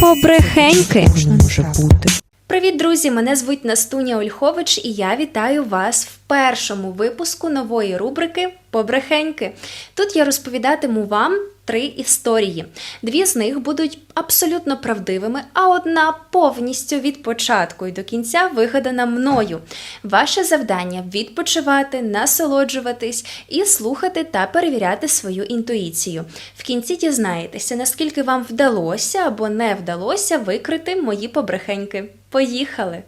Побрехеньки. може бути. Привіт, друзі! Мене звуть Настуня Ольхович, і я вітаю вас в першому випуску нової рубрики Побрехеньки. Тут я розповідатиму вам три історії. Дві з них будуть абсолютно правдивими, а одна повністю від початку і до кінця вигадана мною. Ваше завдання відпочивати, насолоджуватись і слухати та перевіряти свою інтуїцію. В кінці дізнаєтеся, наскільки вам вдалося або не вдалося викрити мої побрехеньки. Поїхали!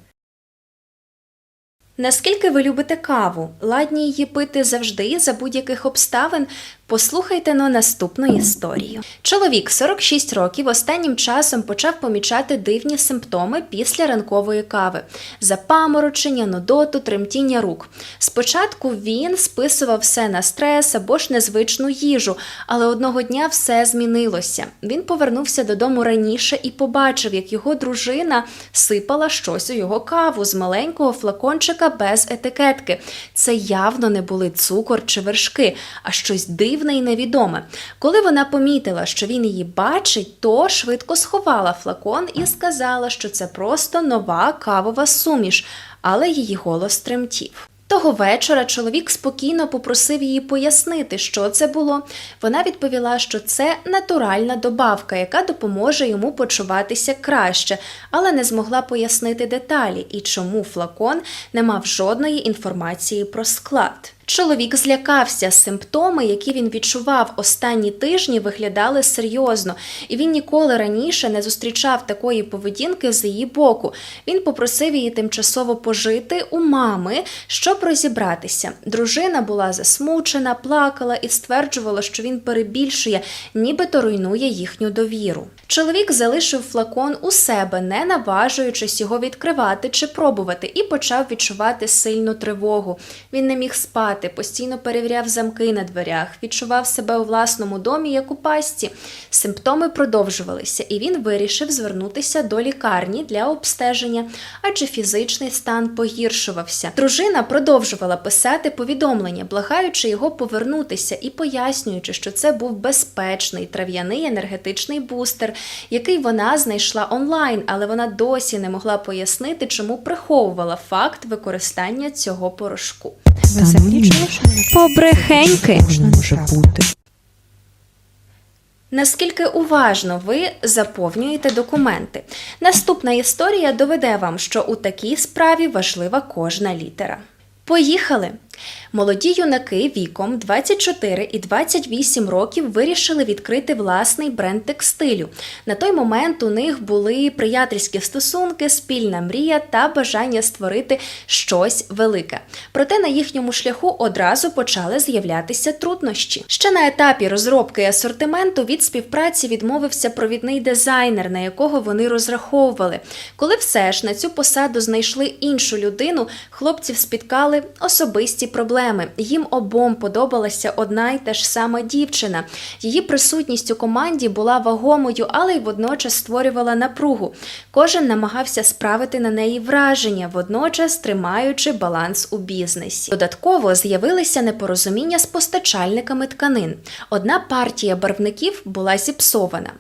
Наскільки ви любите каву? Ладні її пити завжди за будь-яких обставин? Послухайте но наступну історію. Чоловік 46 років останнім часом почав помічати дивні симптоми після ранкової кави: запаморочення, нудоту, тремтіння рук. Спочатку він списував все на стрес або ж незвичну їжу, але одного дня все змінилося. Він повернувся додому раніше і побачив, як його дружина сипала щось у його каву з маленького флакончика без етикетки. Це явно не були цукор чи вершки, а щось дивне і невідоме. Коли вона помітила, що він її бачить, то швидко сховала флакон і сказала, що це просто нова кавова суміш, але її голос тремтів. Того вечора чоловік спокійно попросив її пояснити, що це було. Вона відповіла, що це натуральна добавка, яка допоможе йому почуватися краще, але не змогла пояснити деталі і чому флакон не мав жодної інформації про склад. Чоловік злякався. Симптоми, які він відчував останні тижні, виглядали серйозно, і він ніколи раніше не зустрічав такої поведінки з її боку. Він попросив її тимчасово пожити у мами, щоб розібратися. Дружина була засмучена, плакала і стверджувала, що він перебільшує, нібито руйнує їхню довіру. Чоловік залишив флакон у себе, не наважуючись його відкривати чи пробувати, і почав відчувати сильну тривогу. Він не міг спати, постійно перевіряв замки на дверях, відчував себе у власному домі, як у пастці. Симптоми продовжувалися, і він вирішив звернутися до лікарні для обстеження, адже фізичний стан погіршувався. Дружина продовжувала писати повідомлення, благаючи його повернутися і пояснюючи, що це був безпечний трав'яний енергетичний бустер, який вона знайшла онлайн, але вона досі не могла пояснити, чому приховувала факт використання цього порошку. Побрехеньки може бути. Наскільки уважно ви заповнюєте документи? Наступна історія доведе вам, що у такій справі важлива кожна літера. Поїхали! Молоді юнаки віком 24 і 28 років вирішили відкрити власний бренд текстилю. На той момент у них були приятельські стосунки, спільна мрія та бажання створити щось велике. Проте на їхньому шляху одразу почали з'являтися труднощі. Ще на етапі розробки асортименту від співпраці відмовився провідний дизайнер, на якого вони розраховували. Коли все ж на цю посаду знайшли іншу людину, хлопців спіткали особисті проблеми. Їм обом подобалася одна й та ж сама дівчина. Її присутність у команді була вагомою, але й водночас створювала напругу. Кожен намагався справити на неї враження, водночас тримаючи баланс у бізнесі. Додатково з'явилися непорозуміння з постачальниками тканин. Одна партія барвників була зіпсована.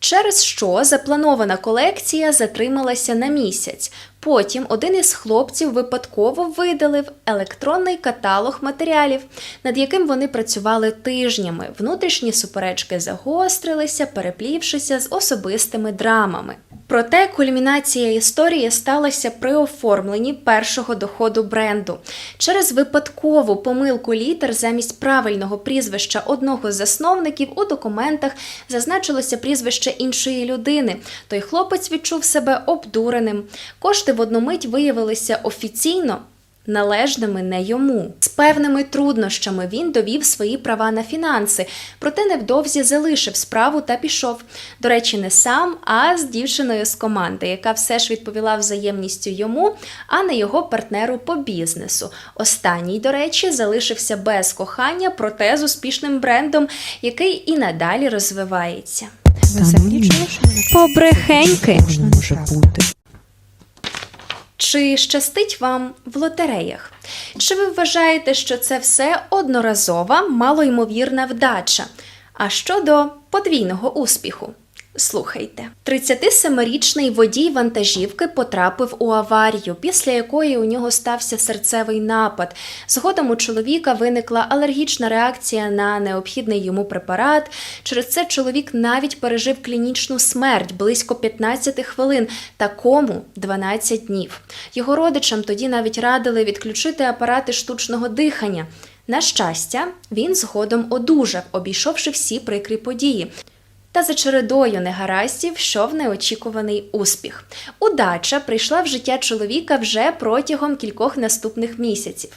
Через що запланована колекція затрималася на місяць. Потім один із хлопців випадково видалив електронний каталог матеріалів, над яким вони працювали тижнями. Внутрішні суперечки загострилися, переплівшися з особистими драмами. Проте кульмінація історії сталася при оформленні першого доходу бренду. Через випадкову помилку літер замість правильного прізвища одного з засновників у документах зазначилося прізвище іншої людини. Той хлопець відчув себе обдуреним. Кошти в одну мить виявилися офіційно належними не йому. З певними труднощами він довів свої права на фінанси, проте невдовзі залишив справу та пішов. До речі, не сам, а з дівчиною з команди, яка все ж відповіла взаємністю йому, а не його партнеру по бізнесу. Останній, до речі, залишився без кохання, проте з успішним брендом, який і надалі розвивається. Побрехеньки може бути. Чи щастить вам в лотереях? Чи ви вважаєте, що це все одноразова, малоймовірна вдача? А щодо подвійного успіху? Слухайте, 37-річний водій вантажівки потрапив у аварію, після якої у нього стався серцевий напад. Згодом у чоловіка виникла алергічна реакція на необхідний йому препарат. Через це чоловік навіть пережив клінічну смерть близько 15 хвилин, такому 12 днів. Його родичам тоді навіть радили відключити апарати штучного дихання. На щастя, він згодом одужав, обійшовши всі прикрі події. Та за чередою негараздів йшов неочікуваний успіх. Удача прийшла в життя чоловіка вже протягом кількох наступних місяців.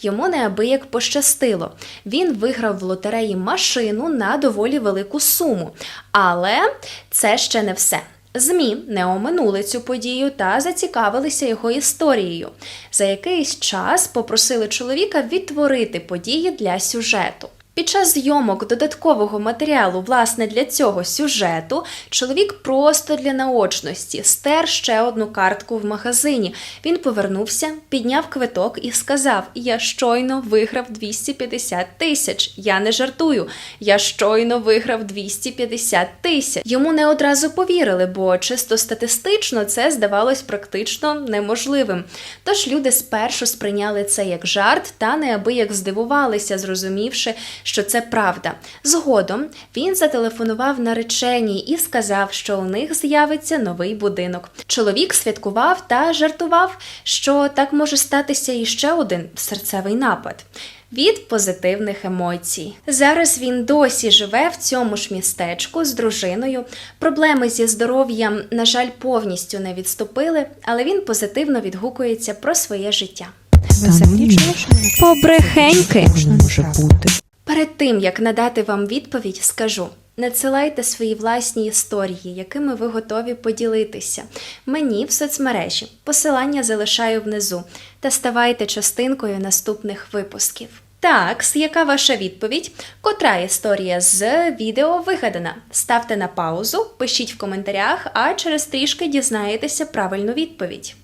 Йому неабияк пощастило. Він виграв в лотереї машину на доволі велику суму. Але це ще не все. ЗМІ не оминули цю подію та зацікавилися його історією. За якийсь час попросили чоловіка відтворити події для сюжету. Під час зйомок додаткового матеріалу, власне, для цього сюжету, чоловік просто для наочності стер ще одну картку в магазині. Він повернувся, підняв квиток і сказав: Я щойно виграв 250 тисяч. Я не жартую. Я щойно виграв 250 тисяч. Йому не одразу повірили, бо чисто статистично це здавалось практично неможливим. Тож люди спершу сприйняли це як жарт та неабияк здивувалися, зрозумівши, що це правда. Згодом він зателефонував нареченій і сказав, що у них з'явиться новий будинок. Чоловік святкував та жартував, що так може статися іще один серцевий напад. Від позитивних емоцій. Зараз він досі живе в цьому ж містечку з дружиною. Проблеми зі здоров'ям, на жаль, повністю не відступили, але він позитивно відгукується про своє життя. Веселі Побрехеньки. Може бути. Перед тим як надати вам відповідь, скажу. Надсилайте свої власні історії, якими ви готові поділитися. Мені в соцмережі. Посилання залишаю внизу та ставайте частинкою наступних випусків. Так, яка ваша відповідь? Котра історія з відео вигадана? Ставте на паузу, пишіть в коментарях, а через трішки дізнаєтеся правильну відповідь.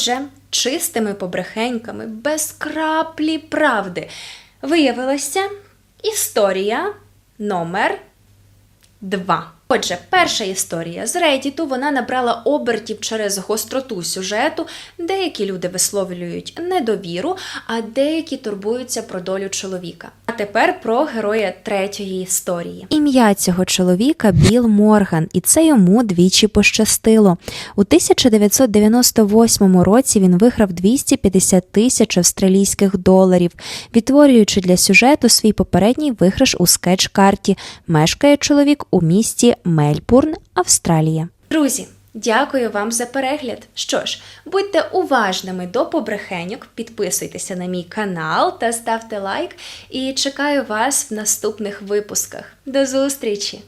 Отже, чистими побрехеньками, без краплі правди, виявилася історія номер 2. Отже, перша історія з Reddit, вона набрала обертів через гостроту сюжету. Деякі люди висловлюють недовіру, а деякі турбуються про долю чоловіка. А тепер про героя третьої історії. Ім'я цього чоловіка Біл Морган, і це йому двічі пощастило. У 1998 році він виграв 250 тисяч австралійських доларів, відтворюючи для сюжету свій попередній виграш у скетч-карті. Мешкає чоловік у місті Мельбурн, Австралія. Друзі, дякую вам за перегляд. Що ж, будьте уважними до побрехеньок, підписуйтеся на мій канал та ставте лайк. І чекаю вас в наступних випусках. До зустрічі!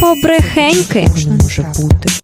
Побрехеньки. Кожна може бути.